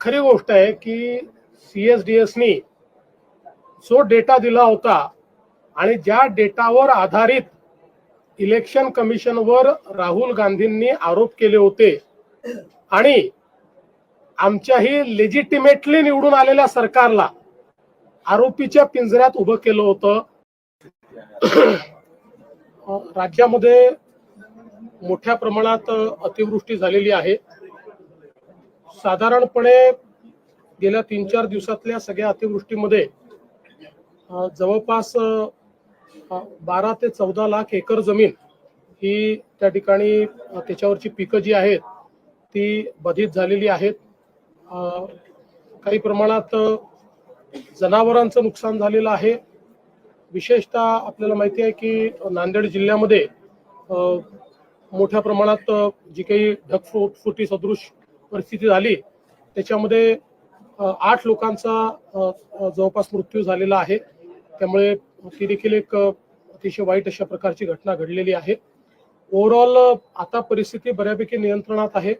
खरी गोष्ट आहे की सीएसडीएसनी जो डेटा दिला होता आणि ज्या डेटावर आधारित इलेक्शन कमिशनवर राहुल गांधींनी आरोप केले होते आणि आमच्याही लेजिटिमेटली निवडून आलेल्या सरकारला आरोपीच्या पिंजऱ्यात उभं केलं होतं. राज्यामध्ये मोठ्या प्रमाणात अतिवृष्टी झालेली आहे. साधारणपणे गेल्या तीन चार दिवसातल्या सगळ्या अतिवृष्टीमध्ये जवळपास बारा ते चौदा लाख एकर जमीन ही त्या ठिकाणी त्याच्यावरची पिकं जी आहेत ती बाधित झालेली आहेत. काही प्रमाणात जनावरांचं नुकसान झालेलं आहे. विशेषतः आपल्याला माहिती आहे की नांदेड जिल्ह्यामध्ये मोठ्या प्रमाणात जी काही ढगफुटी सदृश परिस्थिती झाली त्याच्यामध्ये आठ लोकांचा जवळपास मृत्यू झालेला आहे. त्यामुळे ती देखील एक अतिशय वाईट अशा प्रकारची घटना घडलेली आहे. ओव्हरऑल आता परिस्थिती बऱ्यापैकी नियंत्रणात आहे.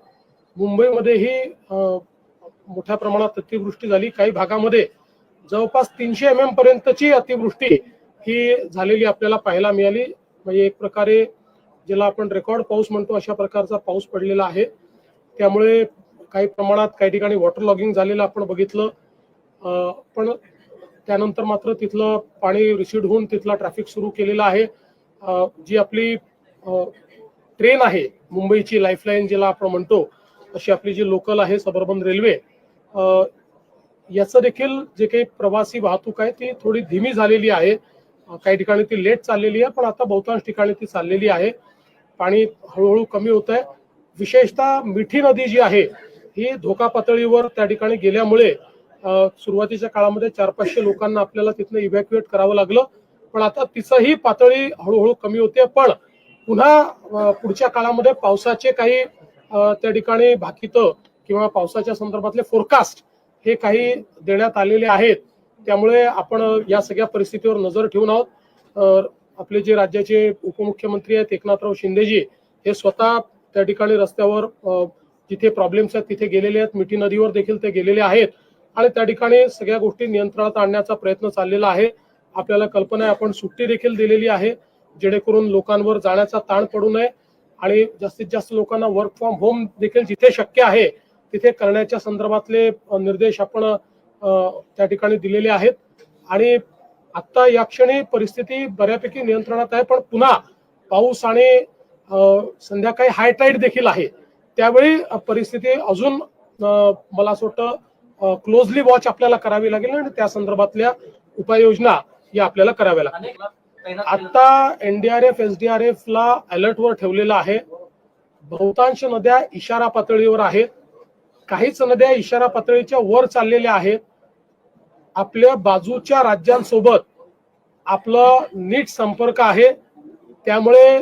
मुंबईमध्येही मोठ्या प्रमाणात अतिवृष्टी झाली. काही भागामध्ये जवळपास तीनशे एम एम पर्यंतची अतिवृष्टी ही झालेली आपल्याला पाहायला मिळाली. म्हणजे एक प्रकारे ज्याला आपण रेकॉर्ड पाऊस म्हणतो अशा प्रकारचा पाऊस पडलेला आहे. त्यामुळे काही प्रमाणात काही ठिकाणी वॉटर लॉगिंग झालेलं आपण बघितलं. पण त्यानंतर मात्र तिथलं पाणी रिसीड होऊन तिथला ट्रॅफिक सुरू केलेला आहे. जी आपली ट्रेन आहे मुंबईची लाईफलाईन जिला आपण म्हणतो अशी आपली जी लोकल आहे सबर्बन रेल्वे याचं देखील जे काही प्रवासी वाहतूक आहे ती थोडी धीमी झालेली आहे. काही ठिकाणी ती लेट चाललेली आहे पण आता बहुतांश ठिकाणी ती चाललेली आहे. पाणी हळूहळू कमी होत आहे विशेषतः मिठी नदी जी आहे ही धोका पातळीवर त्या ठिकाणी गेल्यामुळे सुरुवातीच्या काळामध्ये चार पाचशे लोकांना आपल्याला तिथनं इव्हॅक्युएट करावं लागलं. पण आता तिचंही पातळी हळूहळू कमी होते. पण पुन्हा पुढच्या काळामध्ये पावसाचे काही त्या ठिकाणी भाकित किंवा पावसाच्या संदर्भातले फोरकास्ट हे काही देण्यात आलेले आहेत. त्यामुळे आपण या सगळ्या परिस्थितीवर नजर ठेवून आहोत. आपले जे राज्याचे उपमुख्यमंत्री आहेत एकनाथराव शिंदेजी हे स्वतः त्या ठिकाणी रस्त्यावर जिथे प्रॉब्लेम्स आहेत तिथे गेलेले आहेत. मिठी नदीवर देखील ते गेलेले आहेत. आणि त्या ठिकाणी सगळ्या गोष्टी नियंत्रणात आणण्याचा प्रयत्न चाललेला आहे. आपल्याला कल्पना आहे आपण सुट्टी देखील दिलेली आहे जेणेकरून लोकांवर जाण्याचा ताण पडू नये. आणि जास्तीत जास्त लोकांना वर्क फ्रॉम होम देखील जिथे शक्य आहे तिथे करण्याच्या संदर्भातले निर्देश आपण त्या ठिकाणी दिलेले आहेत. आणि आत्ता या क्षणी परिस्थिती बऱ्यापैकी नियंत्रणात आहे पण पुन्हा पाऊस आणि संध्याकाळी हाय टाईड देखील आहे. त्यावेळी परिस्थिती अजून मला असं वाटतं क्लोजली वॉच आपल्याला करावी लागेल आणि त्या संदर्भातल्या उपाययोजना या आपल्याला कराव्या लागतील. आता एनडीआरएफ एसडीआरएफ ला अलर्ट वर ठेवलेलं आहे. बहुतांश नद्या इशारा पातळीवर आहेत. काहीच नद्या इशारा पातळीच्या वर चाललेल्या आहेत. आपल्या बाजूच्या राज्यांसोबत आपलं नीट संपर्क आहे. त्यामुळे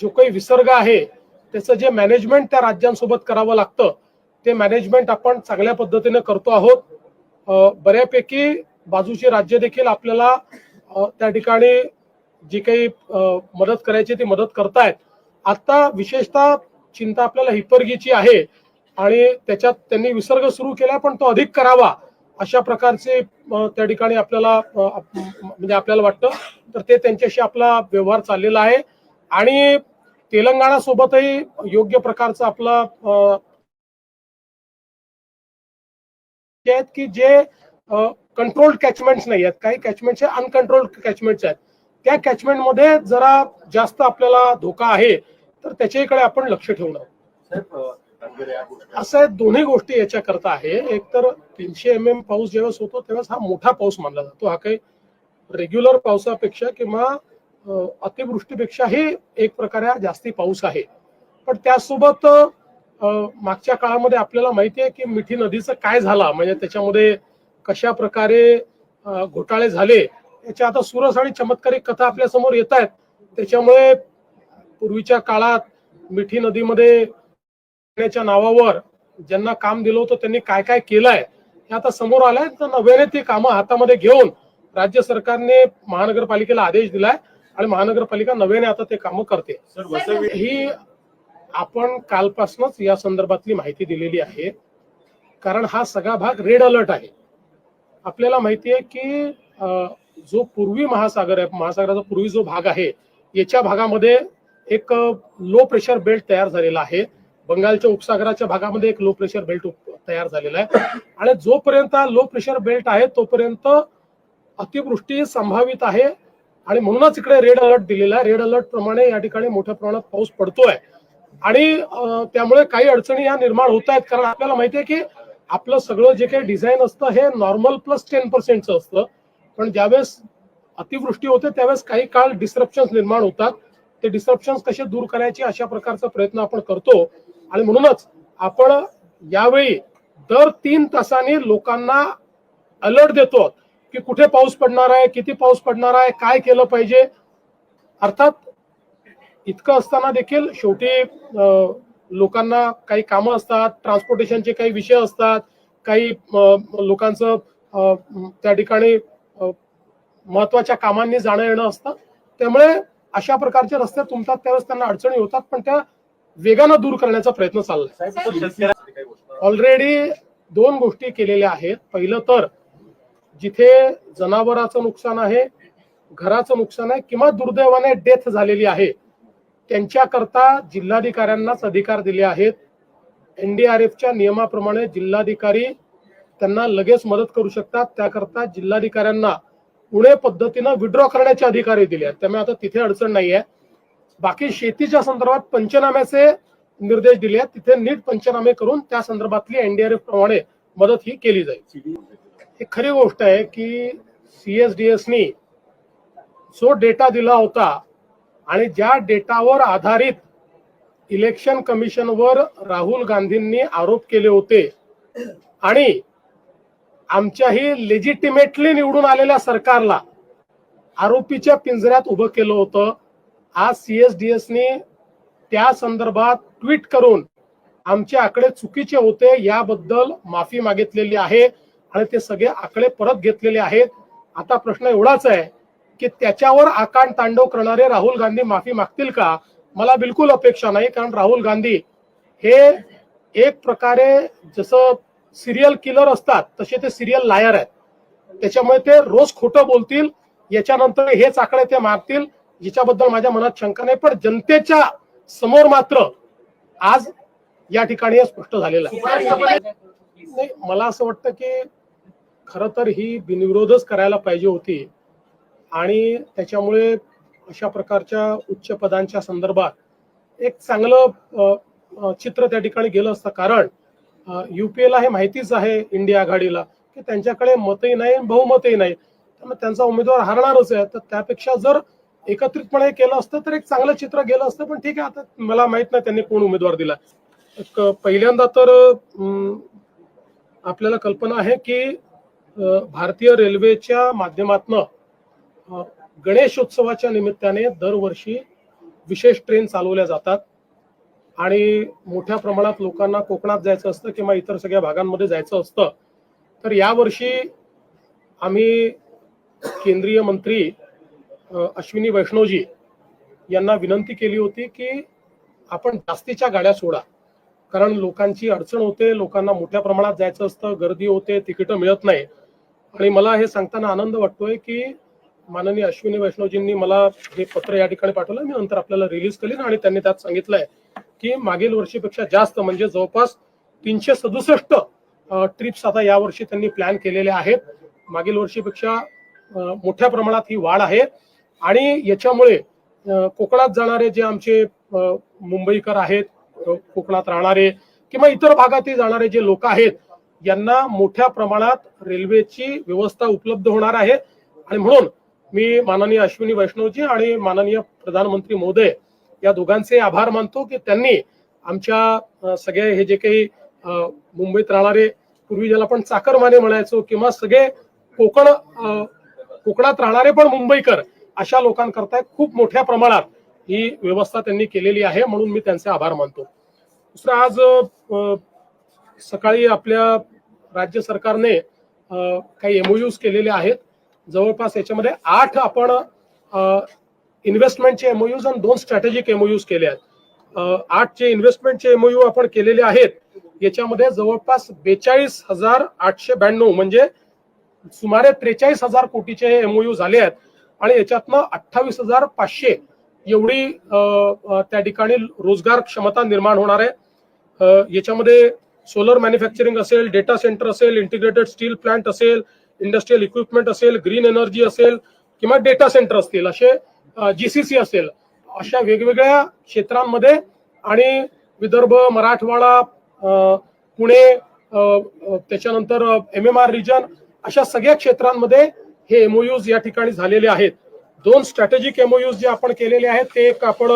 जो काही विसर्ग आहे त्याचं जे मॅनेजमेंट त्या राज्यांसोबत करावं लागतं ते मॅनेजमेंट आपण चांगल्या पद्धतीने करतो आहोत. बऱ्यापैकी बाजूची राज्य देखील आपल्याला त्या ठिकाणी जी काही मदत करायची ती मदत करतायत. आता विशेषतः चिंता आपल्याला हिपर्गीची आहे आणि त्याच्यात त्यांनी विसर्ग सुरू केला पण तो अधिक करावा अशा प्रकारचे त्या ठिकाणी आपल्याला म्हणजे आपल्याला वाटतं. तर ते त्यांच्याशी आपला व्यवहार चाललेला आहे. आणि तेलंगणा सोबतही योग्य प्रकारचा आपला की जे कंट्रोल्ड कॅचमेंट्स नाही आहेत. काही कॅचमेंट्स अनकंट्रोल्ड कॅचमेंट्स आहेत. त्या कॅचमेंटमध्ये जरा जास्त आपल्याला धोका आहे तर त्याच्याकडे आपण लक्ष ठेवणं साहेब अ, रणबीर या गोष्टी असं दोन्ही गोष्टी याच्याकरता आहे. एक तर तीनशे एम एम पाऊस जेव्हा होतो तेव्हाच हा मोठा पाऊस मानला जातो. हा काही रेग्युलर पावसापेक्षा किंवा अतिवृष्टीपेक्षाही एक प्रकारे हा जास्ती पाऊस आहे. पण त्यासोबत मागच्या काळामध्ये आपल्याला माहिती आहे की मिठी नदीचं काय झालं? म्हणजे त्याच्यामध्ये कशा प्रकारे घोटाळे झाले? याच्या आता सुरस आणि चमत्कारिक कथा आपल्यासमोर येत आहेत. त्याच्यामुळे पूर्वीच्या काळात मिठी नदीमध्ये च्या नावावर ज्यांना काम दिलं होतं त्यांनी काय काय केलंय हे आता समोर आलंय. तर नव्याने ती कामं हातामध्ये घेऊन राज्य सरकारने महानगरपालिकेला आदेश दिलाय. आणि महानगरपालिका नव्याने आता ते कामं करते. ही आपण कालपासूनच या संदर्भातली माहिती दिलेली आहे. कारण हा सगळा भाग रेड अलर्ट आहे. आपल्याला माहिती आहे की जो पूर्वी महासागर आहे महासागराचा पूर्वी जो भाग आहे याच्या भागामध्ये एक लो प्रेशर बेल्ट तयार झालेला आहे. बंगालच्या उपसागराच्या भागामध्ये एक लो प्रेशर बेल्ट तयार झालेला आहे. आणि जोपर्यंत लो प्रेशर बेल्ट आहे तोपर्यंत अतिवृष्टी संभावित आहे. आणि म्हणूनच इकडे रेड अलर्ट दिलेला आहे. रेड अलर्ट प्रमाणे या ठिकाणी मोठ्या प्रमाणात पाऊस पडतोय. आणि त्यामुळे काही अडचणी या निर्माण होत आहेत. कारण आपल्याला माहिती आहे की आपलं सगळं जे काही डिझाईन असतं हे नॉर्मल प्लस टेन पर्सेंटचं असतं. पण ज्यावेळेस अतिवृष्टी होते त्यावेळेस काही काळ डिस्ट्रप्शन निर्माण होतात. ते डिस्ट्रप्शन कसे दूर करायचे अशा प्रकारचा प्रयत्न आपण करतो. आणि म्हणूनच आपण यावेळी दर तीन तासांनी लोकांना अलर्ट देतो. की कुठे पाऊस पडणार आहे किती पाऊस पडणार आहे काय केलं पाहिजे? अर्थात इतकं असताना देखील शेवटी लोकांना काही कामं असतात ट्रान्सपोर्टेशनचे काही विषय असतात काही लोकांचं त्या ठिकाणी महत्त्वाच्या कामांनी जाणं येणं असतं. त्यामुळे अशा प्रकारचे रस्ते तुंबतात त्यावेळेस त्यांना अडचणी होतात पण त्या वेगानं दूर करण्याचा प्रयत्न चाललाय. ऑलरेडी दोन गोष्टी केलेल्या आहेत. पहिलं तर जिथे जनावराचं नुकसान आहे घराचं नुकसान आहे किंवा दुर्दैवाने डेथ झालेली आहे त्यांच्याकरता जिल्हाधिकाऱ्यांनाच अधिकार दिले आहेत. एनडीआरएफच्या नियमाप्रमाणे जिल्हाधिकारी त्यांना लगेच मदत करू शकतात. त्याकरता जिल्हाधिकाऱ्यांना पुणे पद्धतीनं विड्रॉ करण्याचे अधिकारही दिले आहेत. त्यामुळे आता तिथे अडचण नाही आहे बाकी शेतीच्या संदर्भात पंचनाम्याचे निर्देश दिले आहेत. तिथे नीट पंचनामे करून त्या संदर्भातली एनडीआरएफ प्रमाणे मदत ही केली जाईल. ही खरी गोष्ट आहे की सीएसडीएसनी जो डेटा दिला होता आणि ज्या डेटावर आधारित इलेक्शन कमिशनवर राहुल गांधींनी आरोप केले होते आणि आमच्याही लेजिटिमेटली निवडून आलेल्या सरकारला आरोपीच्या पिंजऱ्यात उभं केलं होतं. आज सीएसडीएसनी त्या संदर्भात ट्विट करून आमचे आकडे चुकीचे होते याबद्दल माफी मागितलेली आहे. आणि ते सगळे आकडे परत घेतलेले आहेत. आता प्रश्न एवढाच आहे की त्याच्यावर आकांड तांडव करणारे राहुल गांधी माफी मागतील का? मला बिलकुल अपेक्षा नाही कारण राहुल गांधी हे एक प्रकारे जसं सिरियल किलर असतात तसे ते सिरियल लायर आहेत. त्याच्यामुळे ते रोज खोटं बोलतील. याच्यानंतर हेच आकडे ते मारतील जिच्याबद्दल माझ्या मनात शंका नाही पण जनतेच्या समोर मात्र आज या ठिकाणी हे स्पष्ट झालेलं आहे. मला असं वाटतं की खरं तर ही बिनविरोधच करायला पाहिजे होती. आणि त्याच्यामुळे अशा प्रकारच्या उच्च पदांच्या संदर्भात एक चांगलं चित्र त्या ठिकाणी गेलं असतं. कारण युपीएला हे माहितीच आहे इंडिया आघाडीला की त्यांच्याकडे मतही नाही बहुमतही नाही. त्यामुळे त्यांचा उमेदवार हरणारच आहे. तर त्यापेक्षा जर एकत्रितपणे केलं असतं तर एक चांगलं चित्र गेलं असतं. पण ठीक आहे आता मला माहीत नाही त्यांनी कोण उमेदवार दिला. एक पहिल्यांदा तर आपल्याला कल्पना आहे की भारतीय रेल्वेच्या माध्यमातनं गणेशोत्सवाच्या निमित्ताने दरवर्षी विशेष ट्रेन चालवल्या जातात. आणि मोठ्या प्रमाणात लोकांना कोकणात जायचं असतं किंवा इतर सगळ्या भागांमध्ये जायचं असतं. तर यावर्षी आम्ही केंद्रीय मंत्री अश्विनी वैष्णवजी यांना विनंती केली होती की आपण जास्तीच्या गाड्या सोडा. कारण लोकांची अडचण होते लोकांना मोठ्या प्रमाणात जायचं असतं गर्दी होते तिकीटं मिळत नाही. आणि मला हे सांगताना आनंद वाटतोय की माननीय अश्विनी वैष्णवजींनी मला हे पत्र या ठिकाणी पाठवलं. मी नंतर आपल्याला रिलीज करीन आणि त्यांनी त्यात सांगितलंय की मागील वर्षीपेक्षा जास्त म्हणजे जवळपास तीनशे सदुसष्ट ट्रिप्स आता यावर्षी त्यांनी प्लॅन केलेले आहेत. मागील वर्षीपेक्षा मोठ्या प्रमाणात ही वाढ आहे. आणि याच्यामुळे कोकणात जाणारे जे आमचे मुंबईकर आहेत कोकणात राहणारे किंवा इतर भागातही जाणारे जे लोक आहेत यांना मोठ्या प्रमाणात रेल्वेची व्यवस्था उपलब्ध होणार आहे. आणि म्हणून मी माननीय अश्विनी वैष्णवजी आणि माननीय प्रधानमंत्री मोदय या दोघांचे आभार मानतो की त्यांनी आमच्या सगळे हे जे काही मुंबईत राहणारे पूर्वी ज्याला आपण चाकरमाने म्हणायचो किंवा सगळे कोकण कोकणात राहणारे पण मुंबईकर अशा लोकांकरता खूप मोठ्या प्रमाणात ही व्यवस्था त्यांनी केलेली आहे म्हणून मी त्यांचे आभार मानतो. दुसरं आज सकाळी आपल्या राज्य सरकारने काही एमओयूज केलेले आहेत. जवळपास याच्यामध्ये आठ आपण इन्व्हेस्टमेंटचे एमओयूज आणि दोन स्ट्रॅटेजिक एमओयूज केले आहेत. आठ जे इन्व्हेस्टमेंटचे एमओयू आपण केलेले आहेत याच्यामध्ये जवळपास बेचाळीस हजार आठशे ब्याण्णव म्हणजे सुमारे त्रेचाळीस हजार कोटीचे एमओयू झाले आहेत. आणि याच्यातनं अठ्ठावीस हजार पाचशे एवढी त्या ठिकाणी रोजगार क्षमता निर्माण होणार आहे. याच्यामध्ये सोलर मॅन्युफॅक्चरिंग असेल डेटा सेंटर असेल इंटिग्रेटेड स्टील प्लांट असेल इंडस्ट्रियल इक्विपमेंट असेल ग्रीन एनर्जी असेल किंवा डेटा सेंटर असतील असे जीसीसी असेल अशा वेगवेगळ्या क्षेत्रांमध्ये आणि विदर्भ मराठवाडा पुणे त्याच्यानंतर एम एम आर रिजन अशा सगळ्या क्षेत्रांमध्ये हे एमओयूज या ठिकाणी झालेले आहेत. दोन स्ट्रॅटेजिक एमओयूज जे आपण केलेले आहेत ते एक आपण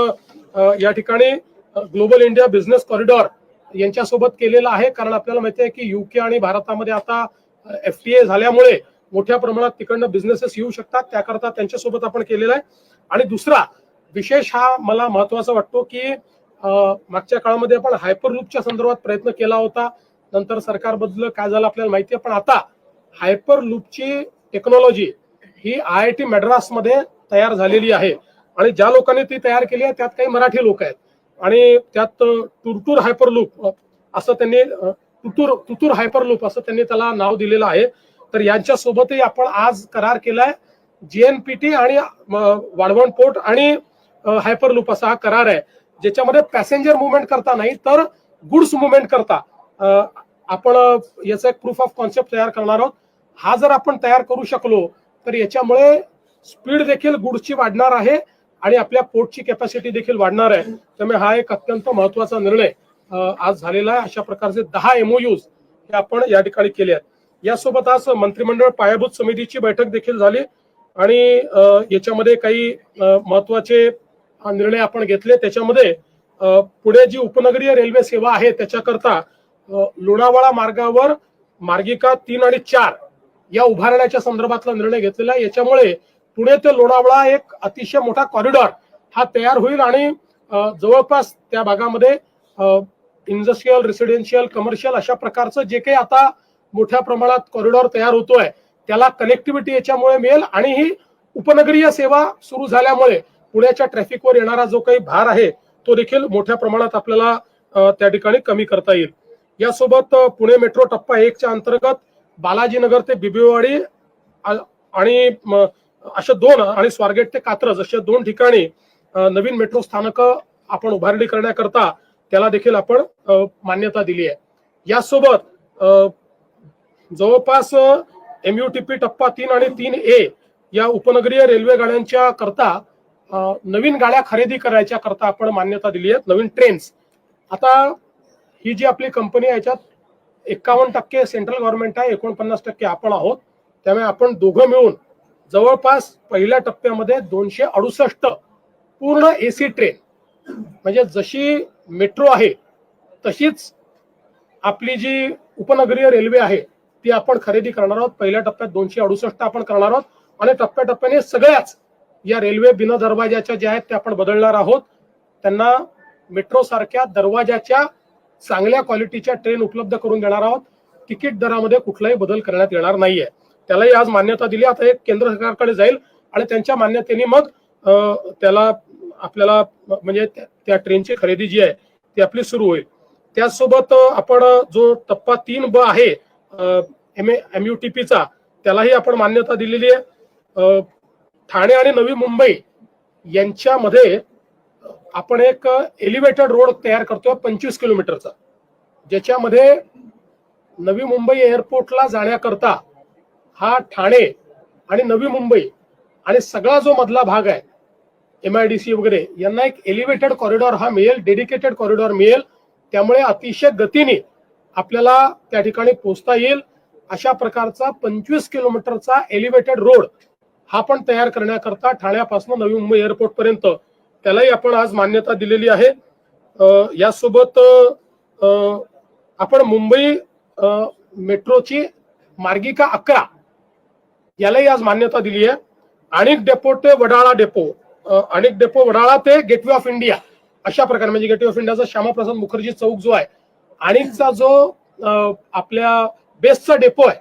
या ठिकाणी ग्लोबल इंडिया बिझनेस कॉरिडॉर यांच्यासोबत केलेलं आहे. कारण आपल्याला माहिती आहे की युके आणि भारतामध्ये आता एफ टी ए झाल्यामुळे मोठ्या प्रमाणात तिकडनं बिझनेसेस येऊ शकतात. त्याकरता त्यांच्यासोबत आपण केलेला आहे. आणि दुसरा विशेष हा मला महत्त्वाचा वाटतो की मागच्या काळामध्ये आपण हायपरलूपच्या संदर्भात प्रयत्न केला होता. नंतर सरकार बदल काय झालं आपल्याला माहिती आहे पण आता हायपरलूपची टेक्नॉलॉजी ही आय आय टी मॅड्रासमध्ये तयार झालेली आहे. आणि ज्या लोकांनी ती तयार केली आहे त्यात काही मराठी लोक आहेत. आणि त्यात टुरटूर हायपरलूप असं त्यांनी टुतूर तुतूर तुतूर हायपरलूप असं त्यांनी त्याला नाव दिलेलं आहे. तर यांच्यासोबतही आपण आज करार केलाय. जीएनपीटी आणि वाढवण पोर्ट आणि हायपरलूप असा हा करार आहे. ज्याच्यामध्ये पॅसेंजर मुवमेंट करता नाही तर गुड्स मुवमेंट करता. आपण याचा एक प्रूफ ऑफ कॉन्सेप्ट तयार करणार आहोत. हा जर आपण तयार करू शकलो तर याच्यामुळे स्पीड देखील गुड्सची वाढणार आहे. आणि आपल्या पोर्टची कॅपॅसिटी देखील वाढणार आहे. त्यामुळे हा एक अत्यंत महत्त्वाचा निर्णय आज झालेला आहे. अशा प्रकारचे दहा एमओयूज हे आपण या ठिकाणी केले आहेत. यासोबत आज मंत्रिमंडळ पायाभूत समितीची बैठक देखील झाली आणि याच्यामध्ये काही महत्त्वाचे निर्णय आपण घेतले. त्याच्यामध्ये पुढे जी उपनगरीय रेल्वे सेवा आहे त्याच्याकरता लोणावळा मार्गावर मार्गिका तीन आणि चार या उभारण्याच्या संदर्भातला निर्णय घेतलेला आहे. याच्यामुळे पुणे ते लोणावळा एक अतिशय मोठा कॉरिडॉर हा तयार होईल आणि जवळपास त्या भागामध्ये इंडस्ट्रीयल रेसिडेन्शियल कमर्शियल अशा प्रकारचं जे काही आता मोठ्या प्रमाणात कॉरिडॉर तयार होतोय त्याला कनेक्टिव्हिटी याच्यामुळे मिळेल आणि ही उपनगरीय सेवा सुरू झाल्यामुळे पुण्याच्या ट्रॅफिकवर येणारा जो काही भार आहे तो देखील मोठ्या प्रमाणात आपल्याला त्या ठिकाणी कमी करता येईल. यासोबत पुणे मेट्रो टप्पा एकच्या अंतर्गत बालाजीनगर ते बिबीवाडी आणि अशा दोन आणि स्वारगेट ते कात्रज अशा दोन ठिकाणी नवीन मेट्रो स्थानक आपण उभारणी करण्याकरता त्याला देखील आपण मान्यता दिली आहे. यासोबत जवळपास एमयूटीपी टप्पा तीन आणि तीन ए या उपनगरीय रेल्वे गाड्यांच्या करता नवीन गाड्या खरेदी करायच्या करता आपण मान्यता दिली आहे. नवीन ट्रेन्स आता ही जी आपली कंपनी आहे याच्यात एकावन्न टक्के सेंट्रल गव्हर्नमेंट आहे एकोणपन्नास टक्के आपण आहोत. त्यामुळे आपण दोघं मिळून जवळपास पहिल्या टप्प्यामध्ये दोनशे अडुसष्ट पूर्ण एसी ट्रेन म्हणजे जशी मेट्रो आहे तशीच आपली जी उपनगरीय रेल्वे आहे ती आपण खरेदी करणार आहोत. पहिल्या टप्प्यात दोनशे अडुसष्ट आपण करणार आहोत. आणि टप्प्याटप्प्याने सगळ्याच या रेल्वे बिना दरवाजाच्या ज्या आहेत त्या आपण बदलणार आहोत. त्यांना मेट्रो सारख्या दरवाजाच्या चांगल्या क्वालिटीच्या ट्रेन उपलब्ध करून देणार आहोत. तिकीट दरामध्ये कुठलाही बदल करण्यात येणार नाहीये. त्यालाही आज मान्यता दिली. आता एक केंद्र सरकारकडे जाईल आणि त्यांच्या मान्यतेने मग त्याला आपल्याला म्हणजे त्या- ट्रेनची खरेदी जी आहे ती आपली सुरू होईल. त्यासोबत आपण जो टप्पा तीन ब आहे एम एम यू टी पीचा त्यालाही आपण मान्यता दिलेली आहे. ठाणे आणि नवी मुंबई यांच्यामध्ये आपण एक एलिव्हेटेड रोड तयार करतोय पंचवीस किलोमीटरचा. ज्याच्यामध्ये नवी मुंबई एअरपोर्टला जाण्याकरता हा ठाणे आणि नवी मुंबई आणि सगळा जो मधला भाग आहे एम आय डी सी वगैरे यांना एक एलिव्हेटेड कॉरिडॉर हा मिळेल डेडिकेटेड कॉरिडॉर मिळेल. त्यामुळे अतिशय गतीने आपल्याला त्या ठिकाणी पोहोचता येईल. अशा प्रकारचा पंचवीस किलोमीटरचा एलिव्हेटेड रोड हा पण तयार करण्याकरता ठाण्यापासून नवी मुंबई एअरपोर्ट पर्यंत त्यालाही आपण आज मान्यता दिलेली आहे. यासोबत आपण मुंबई मेट्रोची मार्गिका अकरा यालाही आज मान्यता दिली आहे. अनेक डेपो ते वडाळा डेपो अनेक डेपो वडाळा ते गेटवे ऑफ इंडिया अशा प्रकारे म्हणजे गेटवे ऑफ इंडियाचा श्यामाप्रसाद मुखर्जी चौक जो आहे अनेकचा जो आपल्या बेसचा डेपो आहे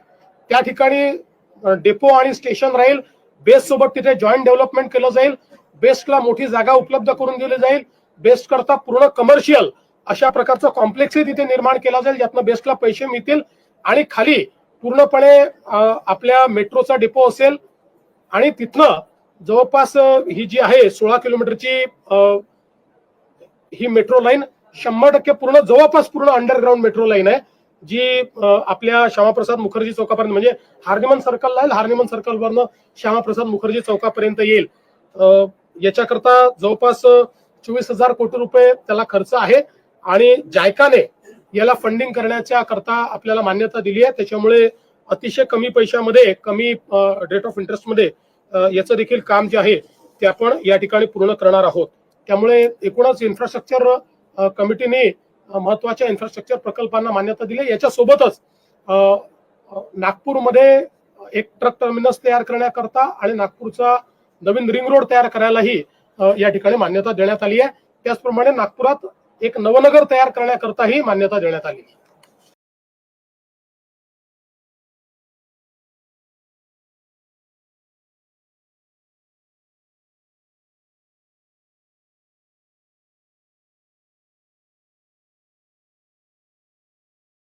त्या ठिकाणी डेपो आणि स्टेशन राहील. बेस सोबत तिथे जॉईंट डेव्हलपमेंट केलं जाईल. बेस्टला मोठी जागा उपलब्ध करून दिली जाईल. बेस्ट करता पूर्ण कमर्शियल अशा प्रकारचा कॉम्प्लेक्सही तिथे निर्माण केला जाईल ज्यातनं बेस्टला पैसे मिळतील. आणि खाली पूर्णपणे आपल्या मेट्रोचा डेपो असेल आणि तिथनं जवळपास ही जी आहे सोळा किलोमीटरची ही मेट्रो लाईन शंभर टक्के पूर्ण जवळपास पूर्ण अंडरग्राऊंड मेट्रो लाईन आहे जी आपल्या श्यामाप्रसाद मुखर्जी चौकापर्यंत म्हणजे हार्निमन सर्कल येईल हार्निमन सर्कलवरनं श्यामाप्रसाद मुखर्जी चौकापर्यंत येईल. याच्याकरता जवळपास चोवीस हजार कोटी रुपये त्याला खर्च आहे आणि जायकाने याला फंडिंग करण्याच्या करता आपल्याला मान्यता दिली आहे. त्याच्यामुळे अतिशय कमी पैशामध्ये कमी रेट ऑफ इंटरेस्टमध्ये याचं देखील काम जे आहे ते आपण या ठिकाणी पूर्ण करणार आहोत. त्यामुळे एकूणच इन्फ्रास्ट्रक्चर कमिटीने महत्त्वाच्या इन्फ्रास्ट्रक्चर प्रकल्पांना मान्यता दिली आहे. याच्यासोबतच नागपूरमध्ये एक ट्रक टर्मिनस तयार करण्याकरता आणि नागपूरचा नवीन रिंग रोड तयार करायलाही या ठिकाणी मान्यता देण्यात आली आहे. त्याचप्रमाणे नागपुरात एक नवनगर तयार करण्याकरताही मान्यता देण्यात आली. आहे